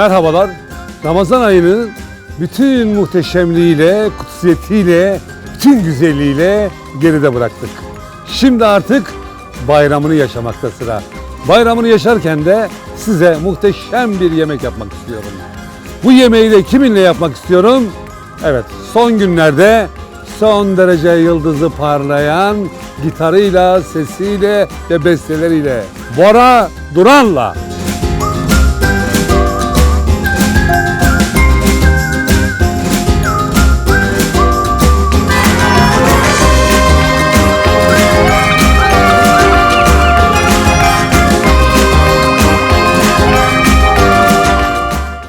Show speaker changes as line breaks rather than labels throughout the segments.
Merhabalar. Ramazan ayının bütün muhteşemliğiyle, kutsiyetiyle, bütün güzelliğiyle geride bıraktık. Şimdi artık bayramını yaşamakta sıra. Bayramını yaşarken de size muhteşem bir yemek yapmak istiyorum. Bu yemeği de kiminle yapmak istiyorum? Evet, son günlerde son derece yıldızı parlayan gitarıyla, sesiyle ve besteleriyle Bora Duran'la.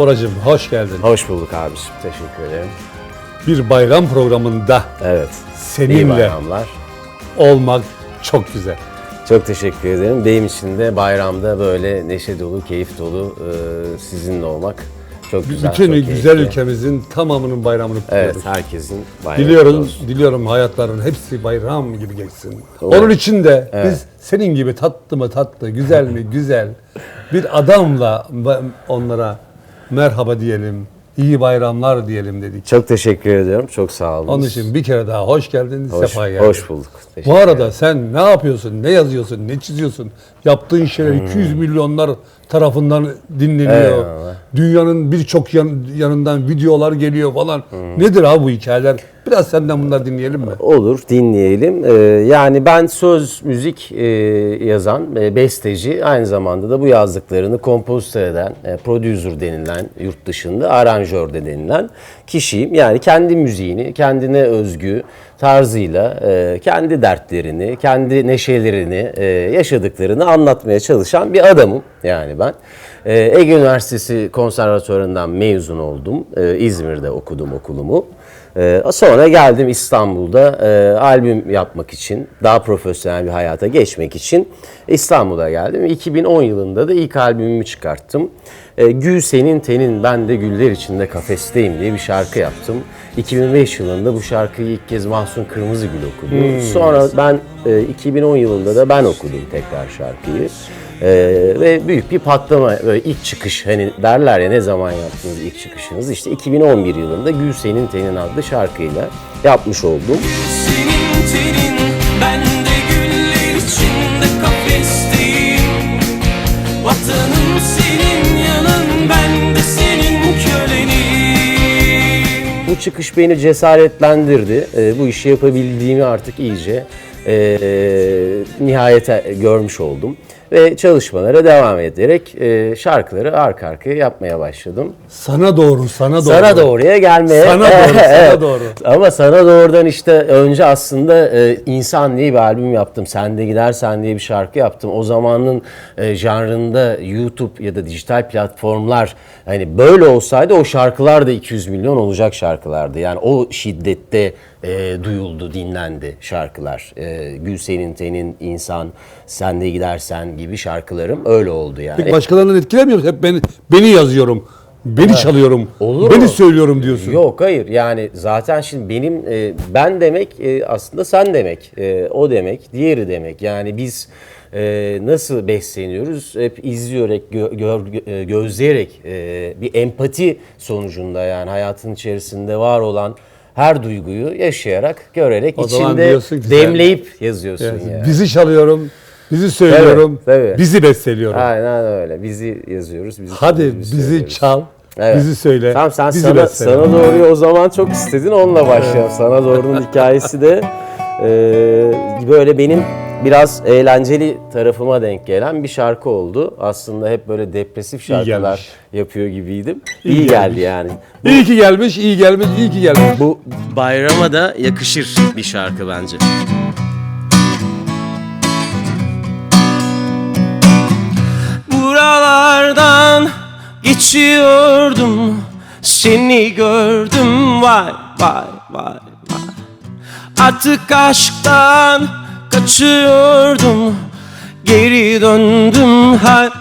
Boracığım hoş geldin.
Hoş bulduk abiciğim. Teşekkür ederim.
Bir bayram programında
Evet. İyi
seninle
bayramlar.
olmak çok güzel.
Çok teşekkür ederim. Benim için de bayramda böyle neşe dolu, keyif dolu e, sizinle olmak çok güzel.
Bütün
çok
güzel
keyifli.
ülkemizin tamamının bayramını
Evet,
kutluyoruz.
herkesin bayramı
Diliyorum,
olsun.
diliyorum hayatların hepsi bayram gibi geçsin.
Doğru.
Onun için de biz senin gibi tatlı mı tatlı, güzel mi güzel bir adamla onlara merhaba diyelim, iyi bayramlar diyelim dedik.
Çok teşekkür ediyorum. Çok sağ olun.
Onun için bir kere daha hoş geldin,
hoş,
sefa geldin.
hoş bulduk.
Bu
Teşekkür
arada sen ne yapıyorsun, ne yazıyorsun, ne çiziyorsun? Yaptığın şeyler
Hmm.
200 milyonlar tarafından dinleniyor.
Eyvallah.
Dünyanın birçok yan- yanından videolar geliyor falan.
Hmm.
Nedir abi bu hikayeler? Biraz senden bunları dinleyelim mi?
Olur, dinleyelim. Ee, yani ben söz, müzik e, yazan, e, besteci, aynı zamanda da bu yazdıklarını kompozitör eden, e, producer denilen, yurt dışında aranjör de denilen kişiyim. Yani kendi müziğini, kendine özgü tarzıyla, e, kendi dertlerini, kendi neşelerini, e, yaşadıklarını anlatmaya çalışan bir adamım yani ben. E, Ege Üniversitesi Konservatuvarı'ndan mezun oldum. E, İzmir'de okudum okulumu. Ee, sonra geldim İstanbul'da e, albüm yapmak için, daha profesyonel bir hayata geçmek için İstanbul'a geldim. 2010 yılında da ilk albümümü çıkarttım. E, Gül senin tenin ben de güller içinde kafesteyim diye bir şarkı yaptım. 2005 yılında bu şarkıyı ilk kez Mahsun Kırmızıgül okudu. Sonra ben e, 2010 yılında da ben okudum tekrar şarkıyı. Ee, ve büyük bir patlama böyle ilk çıkış hani derler ya ne zaman yaptınız ilk çıkışınız işte 2011 yılında Gül Senin Tenin adlı şarkıyla yapmış oldum.
Senin tenin,
çıkış beni cesaretlendirdi. Ee, bu işi yapabildiğimi artık iyice e, nihayete görmüş oldum. Ve çalışmalara devam ederek e, şarkıları arka arkaya yapmaya başladım.
Sana doğru, sana doğru.
Sana doğruya gelmeye.
Sana doğru, sana doğru.
Ama sana doğrudan işte önce aslında e, insan diye bir albüm yaptım. Sen de gidersen diye bir şarkı yaptım. O zamanın e, janrında YouTube ya da dijital platformlar hani böyle olsaydı o şarkılar da 200 milyon olacak şarkılardı. Yani o şiddette e, duyuldu, dinlendi şarkılar. E, Gül Senin Tenin, İnsan, Sen de Gidersen gibi şarkılarım öyle oldu yani.
Peki başkalarından etkilemiyor Hep beni, beni yazıyorum, beni çalıyorum,
Olur
beni
mu?
söylüyorum diyorsun.
Yok hayır yani zaten şimdi benim e, ben demek e, aslında sen demek e, o demek diğeri demek yani biz e, nasıl besleniyoruz hep izleyerek gö- gör- e, gözleyerek e, bir empati sonucunda yani hayatın içerisinde var olan her duyguyu yaşayarak görerek
O
içinde
ki sen-
demleyip yazıyorsun
Yani
yani.
Bizi çalıyorum, bizi söylüyorum,
Tabii, tabii.
bizi besteliyorum.
Aynen öyle bizi yazıyoruz. Bizi
Hadi
çalıyoruz,
bizi
söylüyoruz.
çal,
Evet.
bizi söyle,
Tamam sen
bizi
sana, sana doğruyu o zaman çok istedin onunla başlayalım. Sana doğrunun hikayesi de e, böyle benim biraz eğlenceli tarafıma denk gelen bir şarkı oldu. Aslında hep böyle depresif şarkılar yapıyor gibiydim.
İyi
İyi,
gelmiş.
geldi yani.
İyi ki gelmiş, iyi gelmiş, iyi ki gelmiş.
Bu bayrama da yakışır bir şarkı bence.
Buralardan geçiyordum Seni gördüm vay vay vay vay Artık aşktan kaçıyordum. Geri döndüm hep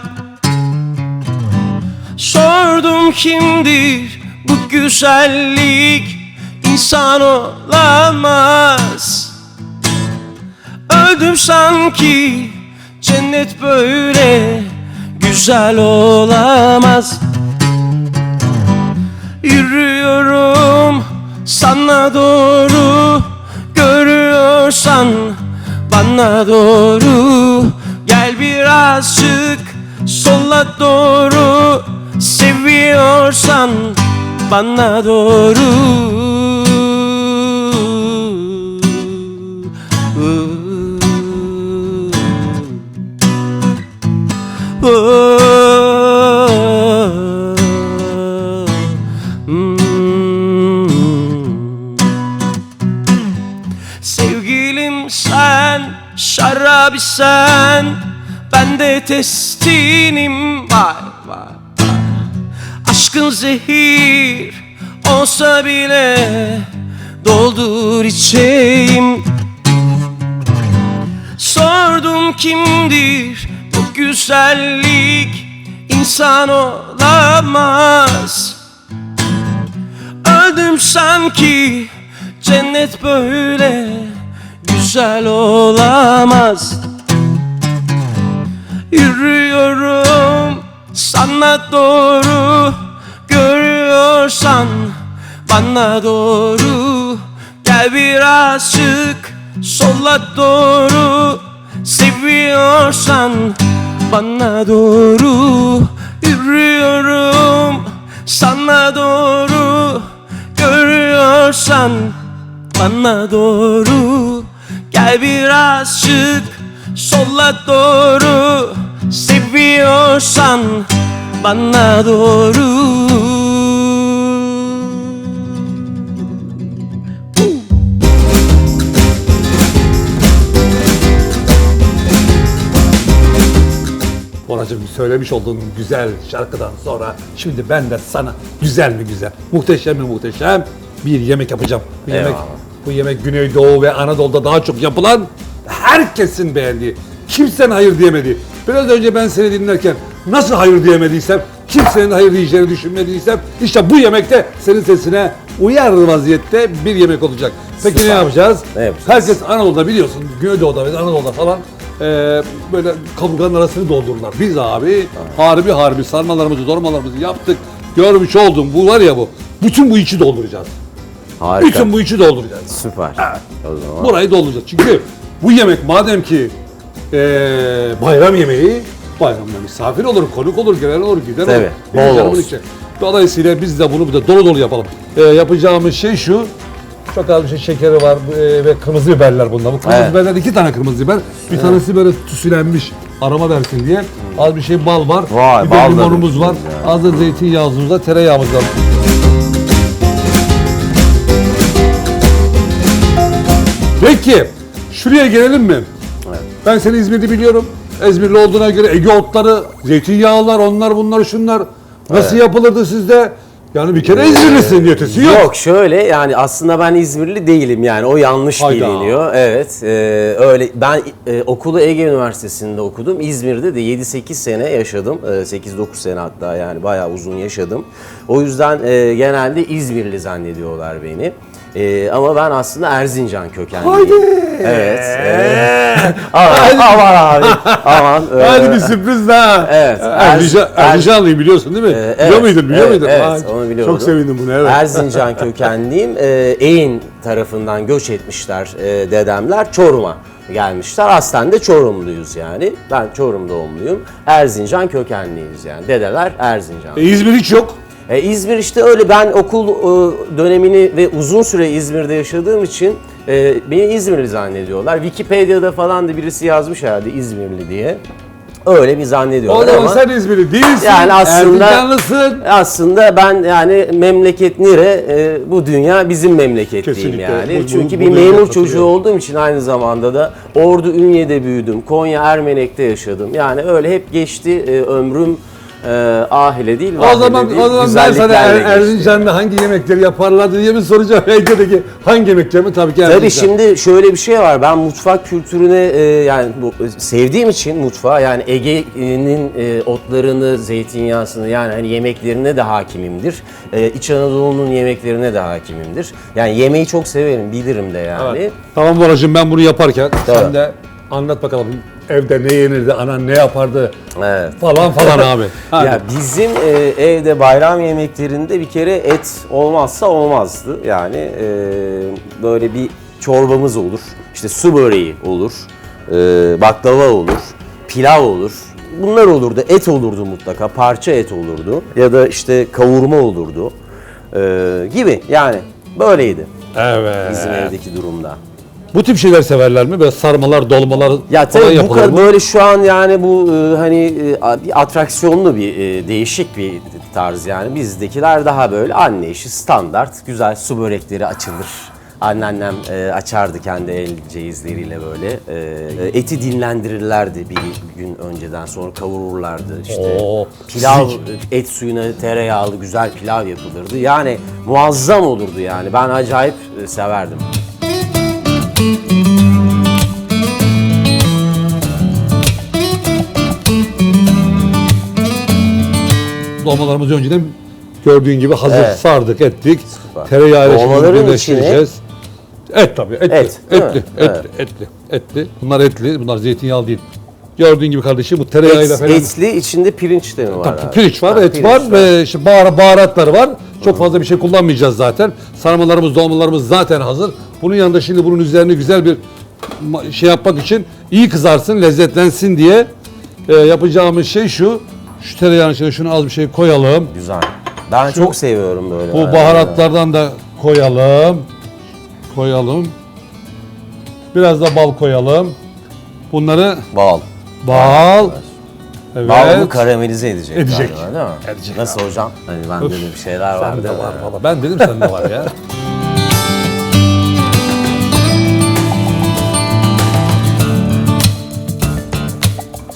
Sordum kimdir bu güzellik? İnsan olamaz. Öldüm sanki cennet böyle güzel olamaz. Yürüyorum sana doğru görüyorsan bana doğru. Gel birazcık sola doğru. Seviyorsan bana doğru. Hmm. Sen. Ben de testinim. Vay vay vay. Aşkın zehir olsa bile Doldur içeyim. Sordum kimdir bu güzellik? İnsan olamaz. Öldüm sanki cennet böyle güzel olamaz. Yürüyorum sana doğru Görüyorsan bana doğru. Gel birazcık sola doğru Seviyorsan bana doğru. Yürüyorum sana doğru Görüyorsan bana doğru Gel birazcık sola doğru Seviyorsan bana doğru
Boracığım söylemiş olduğun güzel şarkıdan sonra şimdi ben de sana güzel mi güzel, muhteşem mi muhteşem bir yemek yapacağım. Bu yemek,
Eyvallah.
Bu yemek Güneydoğu ve Anadolu'da daha çok yapılan herkesin beğendiği, kimsenin hayır diyemediği. Biraz önce ben seni dinlerken nasıl hayır diyemediysem, kimsenin hayır diyeceğini düşünmediysem işte bu yemekte senin sesine uyar vaziyette bir yemek olacak. Peki ne
Süper.
yapacağız?
Ne yapacağız?
Herkes Anadolu'da biliyorsun, Güneydoğu'da ve Anadolu'da falan e, böyle kaburganın arasını doldururlar. Biz abi harbi harbi sarmalarımızı, dolmalarımızı yaptık. Görmüş oldum bu var ya bu. Bütün bu içi dolduracağız.
Harika.
Bütün bu içi dolduracağız.
Süper. O zaman.
Burayı dolduracağız. Çünkü bu yemek madem ki e, bayram yemeği, bayramda misafir olur, konuk olur, gelen olur, giden
Tabii,
olur.
bol
Bizim canımız
olsun.
içi. Dolayısıyla biz de bunu bir de dolu dolu yapalım. E, yapacağımız şey şu. Çok az bir şey şekeri var e, ve kırmızı biberler bunda. Bu kırmızı
Evet.
biberler iki tane kırmızı biber. Bir tanesi böyle tüsülenmiş aroma versin diye. Az bir şey bal var.
Vay, da
limonumuz var. Az da zeytinyağımız var, tereyağımız var. Peki, şuraya gelelim mi? Ben seni İzmir'de biliyorum. İzmirli olduğuna göre Ege otları, zeytinyağlar, onlar bunlar şunlar. Nasıl yapılırdı sizde? Yani bir kere İzmirlisin ötesi yok.
Yok şöyle yani aslında ben İzmirli değilim yani o yanlış
Hayda.
biliniyor. Evet e, öyle ben e, okulu Ege Üniversitesi'nde okudum. İzmir'de de 7-8 sene yaşadım. E, 8-9 sene hatta yani bayağı uzun yaşadım. O yüzden e, genelde İzmirli zannediyorlar beni. E, ama ben aslında Erzincan kökenliyim.
Haydi.
Evet. evet. aman, aman abi. Aman. e,
Hadi bir sürpriz daha.
Evet.
Erzincan,
Er-
Erzincanlıyım biliyorsun değil mi?
Ee,
biliyor
evet,
muydun? Biliyor
evet,
muydun?
Evet,
Vay,
onu biliyordum.
Çok sevindim bunu evet.
Erzincan kökenliyim. Ee, Eğin tarafından göç etmişler e, dedemler. Çorum'a gelmişler. Aslen de Çorumluyuz yani. Ben Çorum doğumluyum. Erzincan kökenliyiz yani. Dedeler Erzincan.
E, İzmir hiç yok.
E, İzmir işte öyle ben okul e, dönemini ve uzun süre İzmir'de yaşadığım için e, beni İzmirli zannediyorlar. Wikipedia'da falan da birisi yazmış herhalde İzmirli diye. Öyle bir zannediyorlar
zaman
ama
sen İzmirli değilsin.
Yani aslında-
Erzincanlısın.
aslında ben yani memleket nere e, bu dünya bizim memleketliyim
Kesinlikle.
yani.
Bu- bu-
Çünkü
bu
bir
dünya
memur
katılıyorum.
çocuğu olduğum için aynı zamanda da Ordu Ünye'de büyüdüm. Konya Ermenek'te yaşadım. Yani öyle hep geçti e, ömrüm e, ahile değil
O zaman,
değil,
o zaman ben sana er. Erzincan'da hangi yemekleri yaparlar diye mi soracağım? Ege'deki hangi yemeklerimi tabii ki Erzincan.
Tabii şimdi şöyle bir şey var. Ben mutfak kültürüne e, yani bu, e, sevdiğim için mutfağı yani Ege'nin e, otlarını, zeytinyağısını yani hani yemeklerine de hakimimdir. E, İç Anadolu'nun yemeklerine de hakimimdir. Yani yemeği çok severim, bilirim de yani.
Evet. Tamam Boracığım ben bunu yaparken sen
Tamam.
de anlat bakalım. Evde ne yenirdi, anan ne yapardı
Evet.
falan falan abi. Hadi.
Ya bizim e, evde bayram yemeklerinde bir kere et olmazsa olmazdı. Yani e, böyle bir çorbamız olur. İşte su böreği olur. e, baklava olur. Pilav olur. Bunlar olurdu. Et olurdu mutlaka. Parça et olurdu. Ya da işte kavurma olurdu. E, gibi yani böyleydi
Evet.
bizim evdeki durumda.
Bu tip şeyler severler mi? Böyle sarmalar, dolmalar
Ya
falan
tabii bu
yapılır
kadar
mı?
böyle şu an yani bu e, hani e, bir atraksiyonlu bir e, değişik bir tarz yani bizdekiler daha böyle anne işi standart güzel su börekleri açılır. Anneannem e, açardı kendi el ceyizleriyle böyle. E, eti dinlendirirlerdi bir gün önceden sonra kavururlardı işte.
Oo,
pilav
sizik.
et suyuna tereyağlı güzel pilav yapılırdı. Yani muazzam olurdu yani. Ben acayip e, severdim.
Dolmalarımızı önceden gördüğün gibi hazır
Evet.
sardık, ettik.
Süper.
Tereyağıyla şimdi
Dolmaların
birleştireceğiz. Et tabii, etli.
Et, değil
etli,
mi?
etli, etli, etli. Bunlar etli, bunlar zeytinyağlı değil. Gördüğün gibi kardeşim bu tereyağıyla
Et,
falan.
etli içinde pirinç de mi var?
Tabii,
abi?
pirinç var,
Ha,
et
pirinç
var ve işte bahar, baharatları var. Çok fazla bir şey kullanmayacağız zaten. Sarmalarımız, dolmalarımız zaten hazır. Bunun yanında şimdi bunun üzerine güzel bir şey yapmak için iyi kızarsın, lezzetlensin diye e, yapacağımız şey şu. Şu tereyağının içine şunu az bir şey koyalım.
Güzel. Ben çok seviyorum böyle.
Bu baharatlardan da koyalım. Koyalım. Biraz da bal koyalım. Bunları
Bal.
bal. Evet.
Bal bunu karamelize edecek.
Edecek.
galiba, değil mi?
Edecek
Nasıl hocam? Hani ben dedim şeyler var. Mi?
var baba. Ben dedim sende var ya.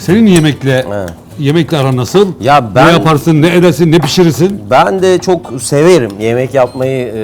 Senin yemekle
Evet.
yemekle aran nasıl?
Ya ben-
ne yaparsın, ne edersin, ne pişirirsin?
Ben de çok severim yemek yapmayı, e,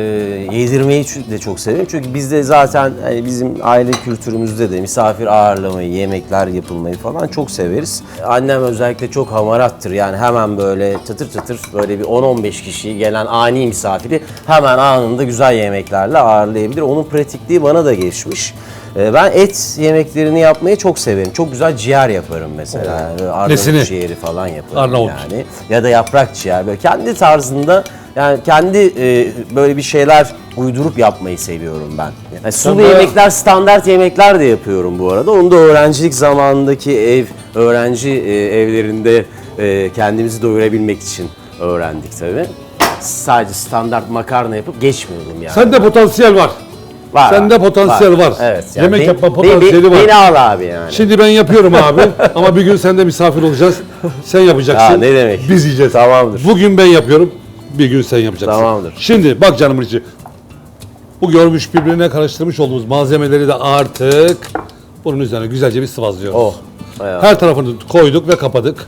yedirmeyi de çok severim. Çünkü bizde zaten hani bizim aile kültürümüzde de misafir ağırlamayı, yemekler yapılmayı falan çok severiz. Annem özellikle çok hamarattır. Yani hemen böyle çıtır çıtır böyle bir 10-15 kişi gelen ani misafiri hemen anında güzel yemeklerle ağırlayabilir. Onun pratikliği bana da geçmiş. E, Ben et yemeklerini yapmayı çok severim. Çok güzel ciğer yaparım mesela. Yani böyle Arnavut
Nesini?
ciğeri falan yaparım
Arnavut.
yani ya da yaprak ciğer böyle kendi tarzında yani kendi e, böyle bir şeyler uydurup yapmayı seviyorum ben. Yani sulu
de-
yemekler, standart yemekler de yapıyorum bu arada. Onu da öğrencilik zamanındaki ev, öğrenci e, evlerinde e, kendimizi doyurabilmek için öğrendik tabii. Sadece standart makarna yapıp geçmiyordum yani.
Sende potansiyel var.
Var,
sende potansiyel var.
Evet.
Yemek
beni-
yapma potansiyeli
beni,
var.
Beni al abi yani.
Şimdi ben yapıyorum abi ama bir gün sende misafir olacağız. Sen yapacaksın.
Ya ne demek?
Biz yiyeceğiz.
Tamamdır.
Bugün ben yapıyorum. Bir gün sen yapacaksın.
Tamamdır.
Şimdi bak canımın içi. Bu görmüş birbirine karıştırmış olduğumuz malzemeleri de artık bunun üzerine güzelce bir sıvazlıyoruz.
Oh. eyvallah.
Her tarafını koyduk ve kapadık.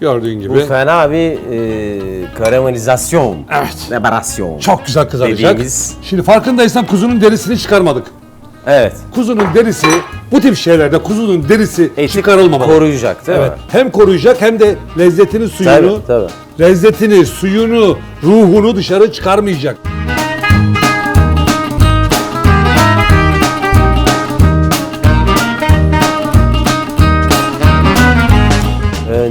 Gördüğün gibi.
Bu fena bir e, karamelizasyon.
Evet.
Liberasyon.
Çok güzel kızaracak.
Dediğimiz-
Şimdi farkındaysan kuzunun derisini çıkarmadık.
Evet.
Kuzunun derisi bu tip şeylerde kuzunun derisi
Eti
çıkarılmamalı.
koruyacak değil
Evet.
mi?
Hem koruyacak hem de lezzetini, suyunu,
Tabii, tabii.
lezzetini, suyunu, ruhunu dışarı çıkarmayacak.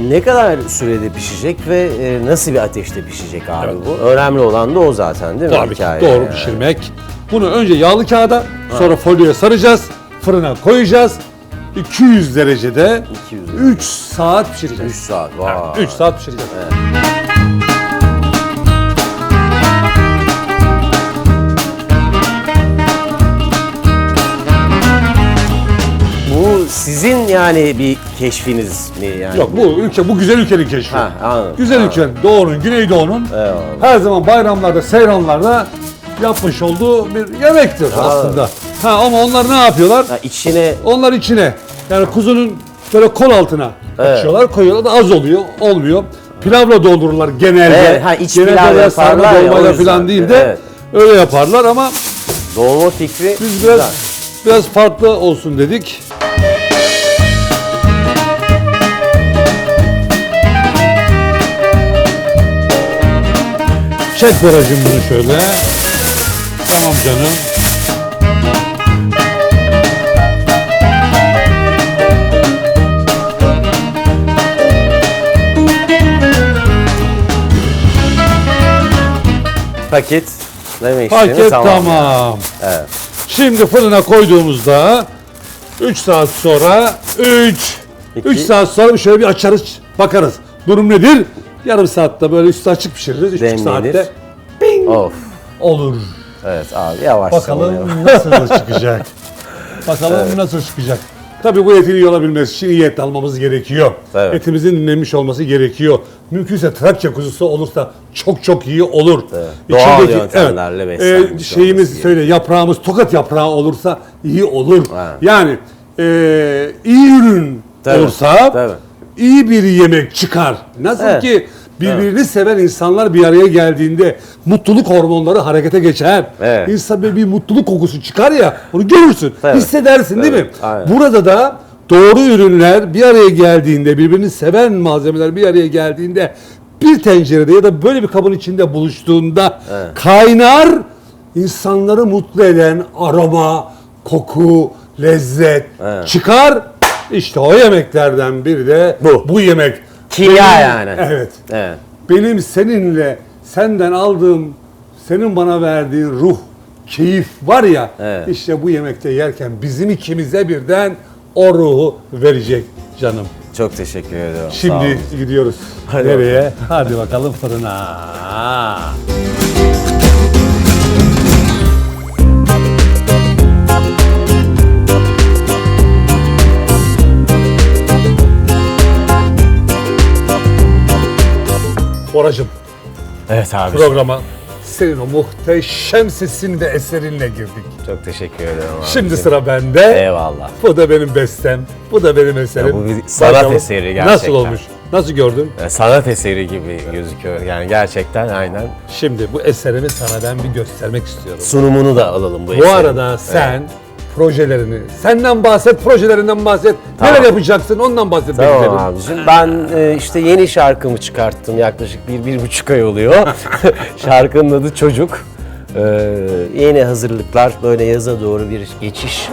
Ne kadar sürede pişecek ve e, nasıl bir ateşte pişecek abi bu? Önemli olan da o zaten değil mi?
Tabii ki
Hikaye
doğru
yani.
pişirmek. Bunu önce yağlı kağıda, sonra folyoya saracağız, fırına koyacağız. 200 derecede
200
3 saat pişireceğiz.
3 saat. Vay.
3 saat pişireceğiz.
Bu sizin yani bir keşfiniz mi yani?
Yok bu ülke bu güzel ülkenin keşfi.
Ha, anladım.
Güzel
Anladım.
ülkenin, Doğu'nun, Güneydoğu'nun
Eyvallah.
her zaman bayramlarda, seyranlarda yapmış olduğu bir yemektir aslında. Ha ama onlar ne yapıyorlar?
Ha, içine
Onlar içine yani kuzunun böyle kol altına açıyorlar, koyuyorlar da az oluyor, olmuyor. Pilavla doldururlar genelde.
Evet, ha, iç
genelde
pilav
böyle sarma
yaparlar ya, o
dolmayla
yüzden.
falan değil de
Evet.
öyle yaparlar ama
dolma fikri
biz
güzel.
biraz biraz farklı olsun dedik. Çek virajım bunu şöyle. Tamam canım.
Paket demek
Paket
tamam.
Evet. Şimdi fırına koyduğumuzda 3 saat sonra 3
İki.
3 saat sonra şöyle bir açarız bakarız. Durum nedir? Yarım saatte böyle üstü açık pişiririz. 3
Demlenir.
saatte
Of.
olur.
Evet abi yavaş
Bakalım
zaman
nasıl çıkacak. Bakalım nasıl çıkacak. Tabii bu etin iyi olabilmesi için iyi et almamız gerekiyor.
Evet.
Etimizin dinlenmiş olması gerekiyor. Mümkünse Trakya kuzusu olursa çok çok iyi olur.
Doğal yöntemlerle
evet,
beslenmiş
e, şeyimiz
olması
söyle yaprağımız tokat yaprağı olursa iyi olur.
Evet.
Yani e, iyi ürün
Tabii,
olursa
tabii.
İyi bir yemek çıkar. Nasıl
Evet.
ki birbirini seven insanlar bir araya geldiğinde mutluluk hormonları harekete geçer.
Evet.
İnsan bir mutluluk kokusu çıkar ya onu görürsün,
Evet.
hissedersin değil mi?
Evet, aynen.
Burada da doğru ürünler bir araya geldiğinde, birbirini seven malzemeler bir araya geldiğinde bir tencerede ya da böyle bir kabın içinde buluştuğunda kaynar insanları mutlu eden aroma, koku, lezzet
Evet.
çıkar. İşte o yemeklerden biri de
Bu.
bu yemek.
Kimya yani.
Evet.
Evet.
Benim seninle senden aldığım senin bana verdiğin ruh, keyif var ya
Evet.
işte bu yemekte yerken bizim ikimize birden o ruhu verecek canım.
Çok teşekkür ediyorum. sağ olun.
Şimdi gidiyoruz.
Hadi
Nereye? Hadi bakalım fırına. Oracım
Evet abi.
programa senin o muhteşem sesin ve eserinle girdik.
Çok teşekkür ediyorum abi.
Şimdi sıra bende.
Eyvallah.
Bu da benim bestem. Bu da benim eserim.
Ya bu bir sanat
Bakalım
eseri gerçekten.
Nasıl olmuş? Nasıl gördün?
Ee, Sanat eseri gibi gözüküyor. Yani gerçekten aynen.
Şimdi bu eserimi sana ben bir göstermek istiyorum.
Sunumunu da alalım bu
Bu
eserin.
arada sen projelerini, senden bahset, projelerinden bahset.
Tamam.
Neler yapacaksın ondan bahset.
Tamam abicim. Ben e, işte yeni şarkımı çıkarttım yaklaşık bir, bir buçuk ay oluyor. Şarkının adı Çocuk. Ee, yeni hazırlıklar, böyle yaza doğru bir geçiş.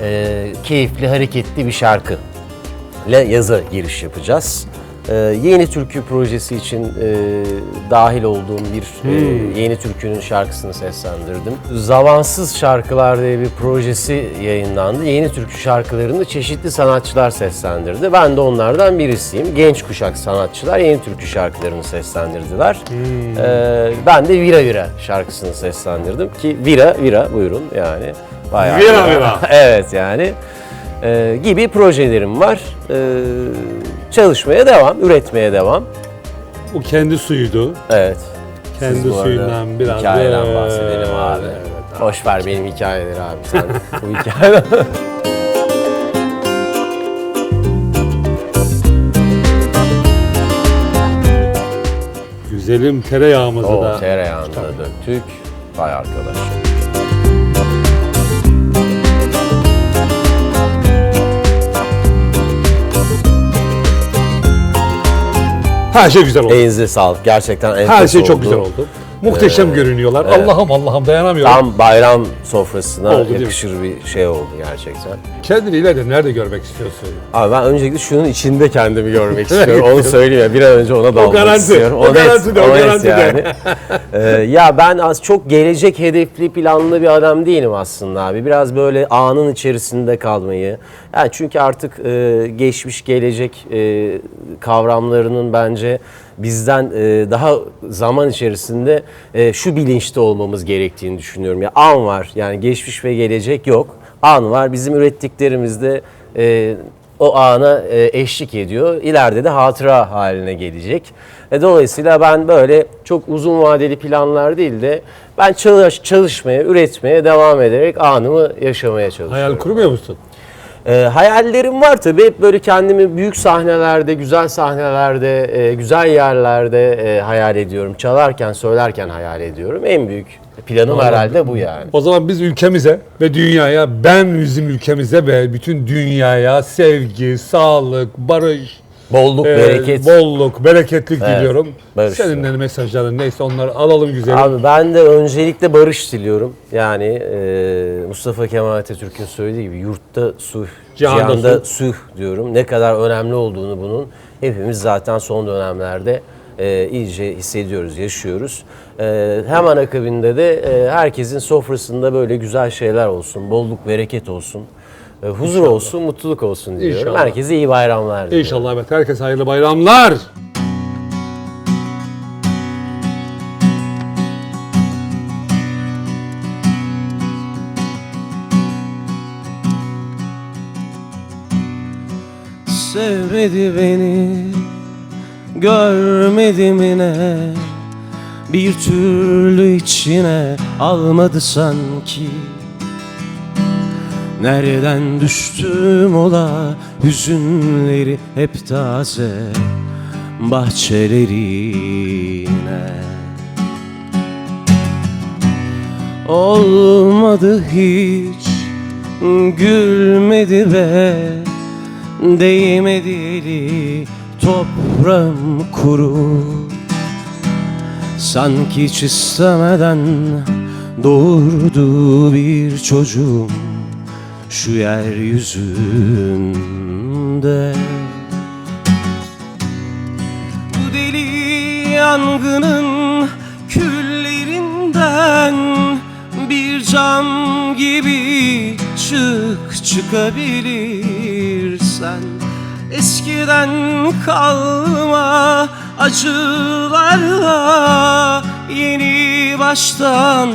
Ee, keyifli, hareketli bir şarkı ile yaza giriş yapacağız. Ee, yeni Türkü projesi için e, dahil olduğum bir e, yeni türkünün şarkısını seslendirdim. Zavansız Şarkılar diye bir projesi yayınlandı. Yeni türkü şarkılarını çeşitli sanatçılar seslendirdi. Ben de onlardan birisiyim. Genç kuşak sanatçılar yeni türkü şarkılarını seslendirdiler. Ee, ben de Vira Vira şarkısını seslendirdim ki Vira Vira buyurun yani. Bayağı
Vira Vira.
evet yani e, gibi projelerim var. E, çalışmaya devam, üretmeye devam.
Bu kendi suyuydu.
Evet.
Kendi
Siz bu arada
suyundan biraz
hikayeden
böyle-
bahsedelim abi.
Evet.
Boş ver benim hikayeleri abi sen bu hikayeden.
Güzelim tereyağımızı
o
da.
tereyağını da döktük. Vay arkadaş.
Her şey güzel oldu.
Elinize sağlık. Gerçekten enfes
Her şey çok
oldu.
güzel oldu. Muhteşem görünüyorlar.
evet.
Allah'ım Allah'ım dayanamıyorum.
Tam bayram sofrasına
Oldu değil mi?
yakışır bir şey oldu gerçekten.
Kendini ileride nerede görmek istiyorsun?
Abi ben öncelikle şunun içinde kendimi görmek istiyorum. Onu söyleyeyim ya. Bir an önce ona dalmak
garanti,
istiyorum.
o
net,
garanti de, o
net
garanti de.
yani. Ee, ya ben az çok gelecek hedefli planlı bir adam değilim aslında abi. Biraz böyle anın içerisinde kalmayı. Yani çünkü artık e, geçmiş gelecek e, kavramlarının bence bizden e, daha zaman içerisinde e, şu bilinçte olmamız gerektiğini düşünüyorum. Ya an var yani geçmiş ve gelecek yok. An var bizim ürettiklerimizde e, o ana e, eşlik ediyor. İleride de hatıra haline gelecek. E, dolayısıyla ben böyle çok uzun vadeli planlar değil de ben çalış, çalışmaya, üretmeye devam ederek anımı yaşamaya çalışıyorum.
Hayal kurmuyor musun?
E, hayallerim var tabii. Hep böyle kendimi büyük sahnelerde, güzel sahnelerde, e, güzel yerlerde e, hayal ediyorum. Çalarken, söylerken hayal ediyorum. En büyük planım herhalde bu yani.
O zaman biz ülkemize ve dünyaya, ben bizim ülkemize ve bütün dünyaya sevgi, sağlık, barış,
Bolluk,
e,
bereket.
bolluk, bereketlik
Evet,
diliyorum.
barış
Senin de mesajların neyse onları alalım güzelim.
Abi ben de öncelikle barış diliyorum. Yani e, Mustafa Kemal Atatürk'ün söylediği gibi yurtta sulh,
Cihanda
cihanda
sulh
diyorum. Ne kadar önemli olduğunu bunun hepimiz zaten son dönemlerde
e, iyice hissediyoruz, yaşıyoruz. E, hemen akabinde de e, herkesin sofrasında böyle güzel şeyler olsun, bolluk, bereket olsun, e, huzur olsun, mutluluk olsun diyorum.
İnşallah.
Herkese iyi bayramlar diliyorum.
İnşallah evet. Herkese hayırlı bayramlar.
Sevmedi beni Görmedi mi ne Bir türlü içine almadı sanki Nereden düştüm ola Hüzünleri hep taze Bahçelerine? Olmadı hiç Gülmedi be Değmedi eli Toprağım kuru. Sanki hiç istemeden Doğurdu bir çocuğum Şu yeryüzünde. Bu deli yangının küllerinden bir cam gibi çık çıkabilirsen. Eskiden kalma acılarla yeni baştan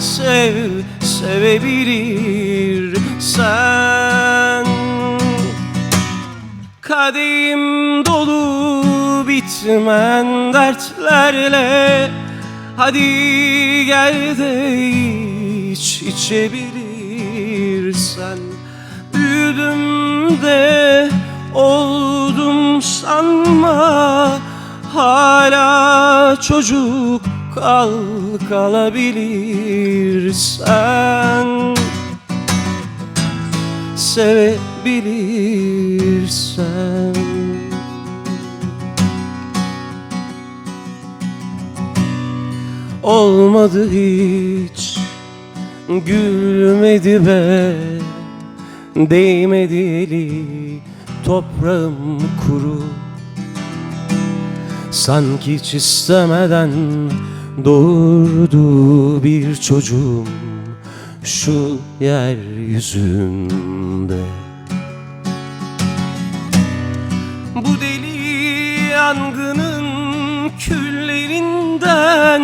sev sevebilirsen Kadim dolu bitmen dertlerle. Hadi gel de iç içebilirsen. Büyüdüm de oldum sanma. Hala çocuk kal kalabilirsen sevebilirsen Olmadı hiç Gülmedi be Değmedi eli Toprağım kuru. Sanki hiç istemeden Doğurdu bir çocuğum Şu yeryüzünde. Bu deli yangının küllerinden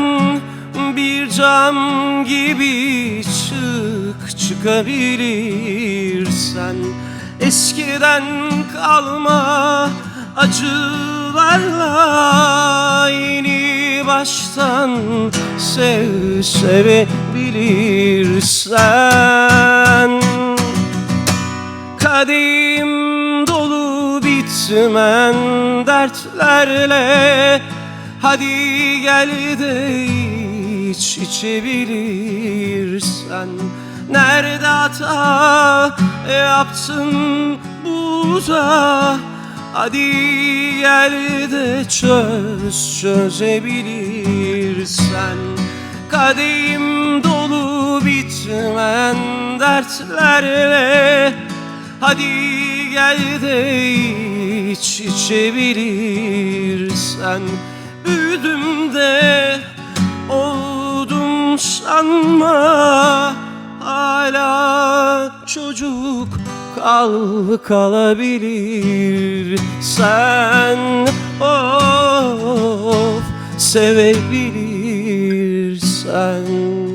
bir cam gibi çık çıkabilirsen. Eskiden kalma acılarla baştan sev sevebilirsen. Kadim dolu bitmen dertlerle Hadi gel de iç içebilirsen. Nerede hata yaptın burada Hadi gel de çöz çözebilirsen. Kadim dolu bitmen dertlerle. Hadi gel de iç içebilirsen. Büyüdüm de oldum sanma. Hala çocuk kal kalabilirsen Of sevebilirsen